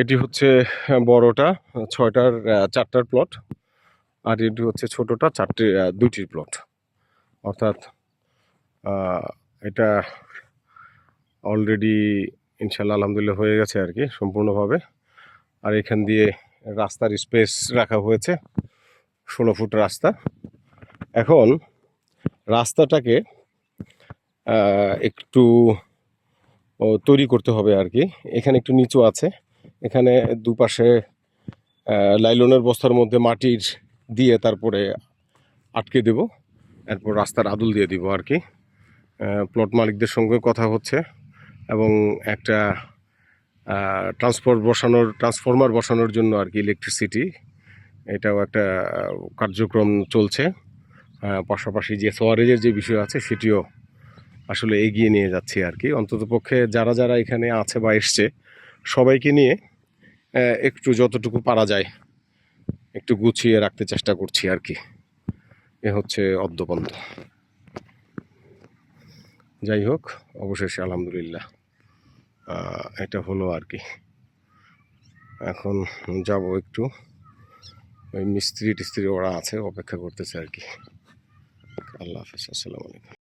এটি হচ্ছে বড়টা, ছয়টার চারটার প্লট আর এটি হচ্ছে ছোটটা, চারটে দুইটির প্লট অর্থাৎ এটা অলরেডি ইনশাল্লাহ, আলহামদুলিল্লাহ হয়ে গেছে আর কি, সম্পূর্ণভাবে। আর এখান দিয়ে রাস্তার স্পেস রাখা হয়েছে, ষোলো ফুট রাস্তা। এখন, রাস্তাটাকে একটু তৈরি করতে হবে আর কি। এখানে একটু নিচু আছে। এখানে দুপাশে লাইলনের বস্তার মধ্যে মাটির দিয়ে তারপরে আটকে দেব। এরপর রাস্তার আদল দিয়ে দিব আর কি। প্লট মালিকদের সঙ্গে কথা হচ্ছে এবং একটা ট্রান্সপোর্ট বসানোর ট্রান্সফরমার বসানোর জন্য আর কি ইলেকট্রিসিটি এটাও একটা কার্যক্রম চলছে। পাশাপাশি যে সোয়ারেজের যে বিষয় আছে সেটিও আসলে এগিয়ে নিয়ে যাচ্ছি আর কি। অন্তত পক্ষে যারা যারা এখানে আছে বা এসছে, সবাইকে নিয়ে একটু যতটুকু পারা যায়, একটু গুছিয়ে রাখতে চেষ্টা করছি আর কি। এ হচ্ছে অদ্যপন্ত যাই হোক, অবশেষে আলহামদুলিল্লাহ এটা হলো আর কি। এখন যাব একটু, ওই মিস্ত্রি টিস্ত্রি ওরা আছে, অপেক্ষা করতেছে আর কি। আল্লাহ হাফিজ, আসসালামু আলাইকুম।